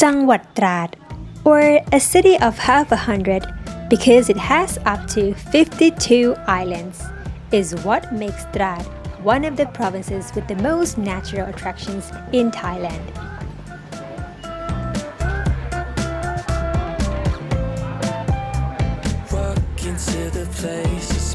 Changwat or a city of half a hundred because it has up to 52 islands, is what makes Trat one of the provinces with the most natural attractions in Thailand. Walk into the place,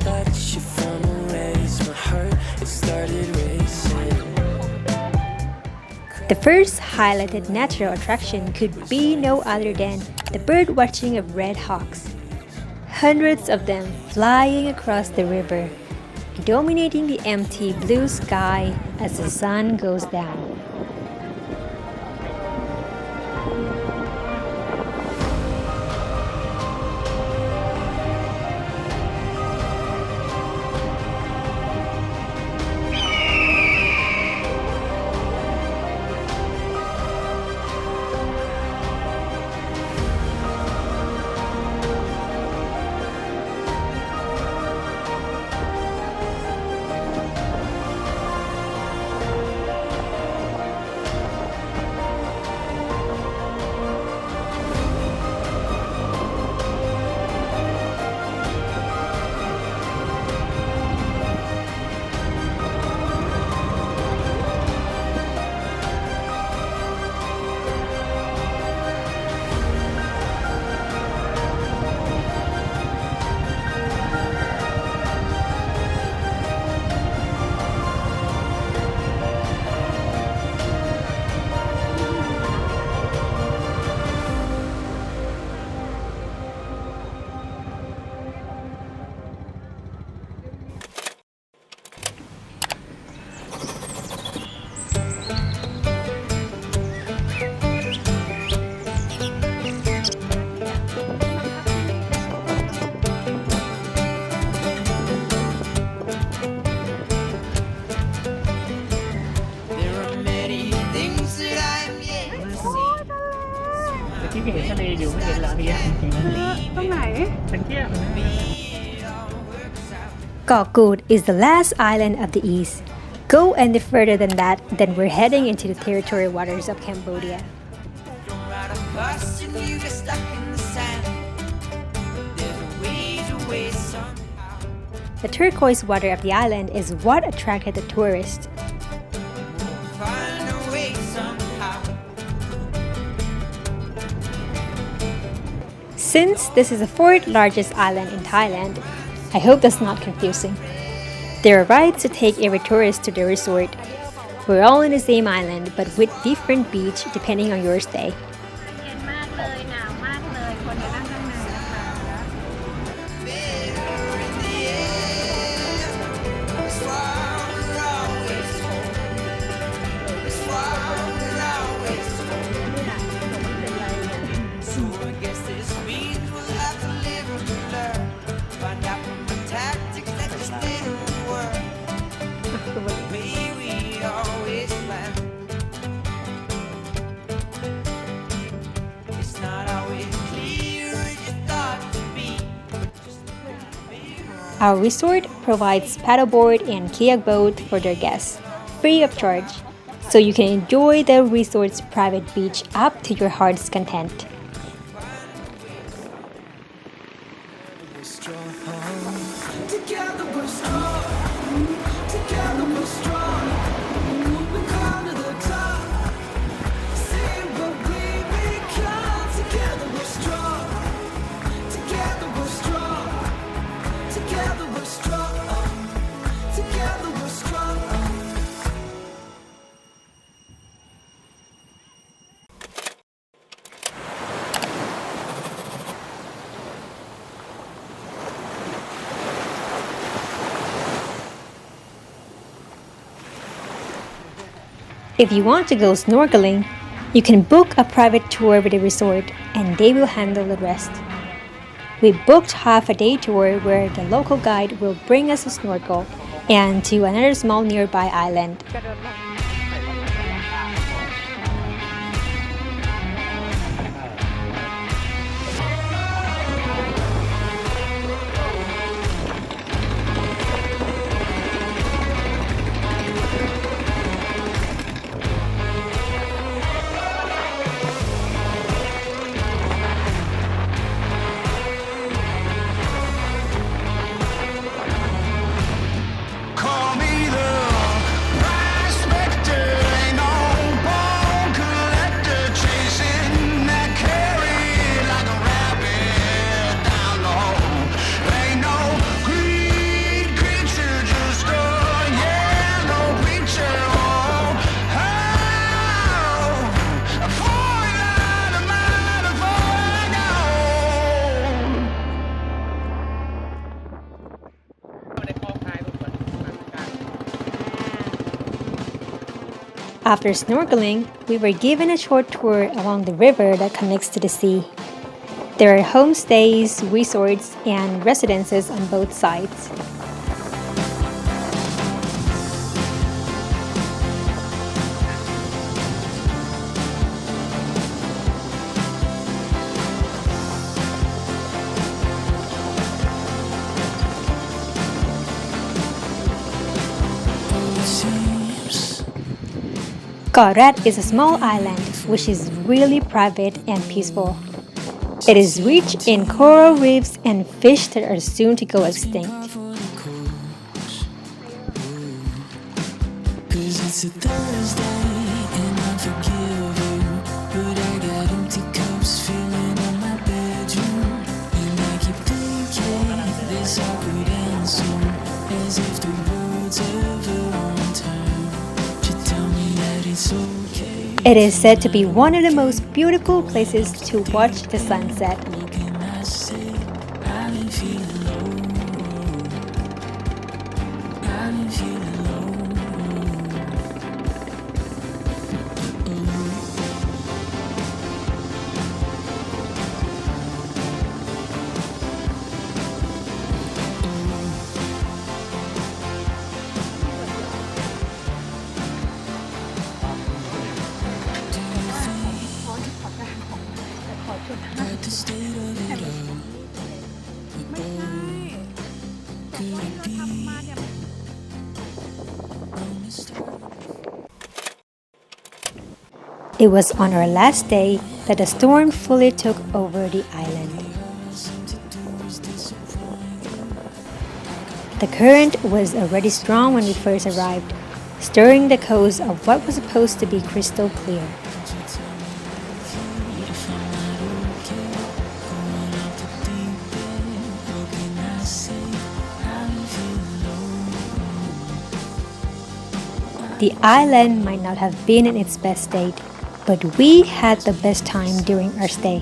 The first highlighted natural attraction could be no other than the bird watching of red hawks. Hundreds of them flying across the river, dominating the empty blue sky as the sun goes down. ที่เห็นทะเลอยู่ไม่เห็นเหรอเฮีย ตรงไหน ฉันเที่ยว Gokut is the last island of the east. Go any further than that, then we're heading into the territorial waters of Cambodia. Don't ride a bus and you get stuck in the sand. There's a way to waste somehow. The turquoise water of the island is what attracted the tourists. Since this is the fourth largest island in Thailand, I hope that's not confusing. There are rides to take every tourist to the resort. We're all in the same island but with different beach depending on your stay. Our resort provides paddleboard and kayak boat for their guests, free of charge, so you can enjoy the resort's private beach up to your heart's content. Together we're strong. If you want to go snorkeling, you can book a private tour with the resort and they will handle the rest. We booked half a day tour where the local guide will bring us to snorkel and to another small nearby island. After snorkeling, we were given a short tour along the river that connects to the sea. There are homestays, resorts, and residences on both sides. Korat is a small island which is really private and peaceful. It is rich in coral reefs and fish that are soon to go extinct. It's a Thursday It is said to be one of the most beautiful places to watch the sunset. I've feeling low. I've It was on our last day that the storm fully took over the island. The current was already strong when we first arrived, stirring the coast of what was supposed to be crystal clear. The island might not have been in its best state, but we had the best time during our stay.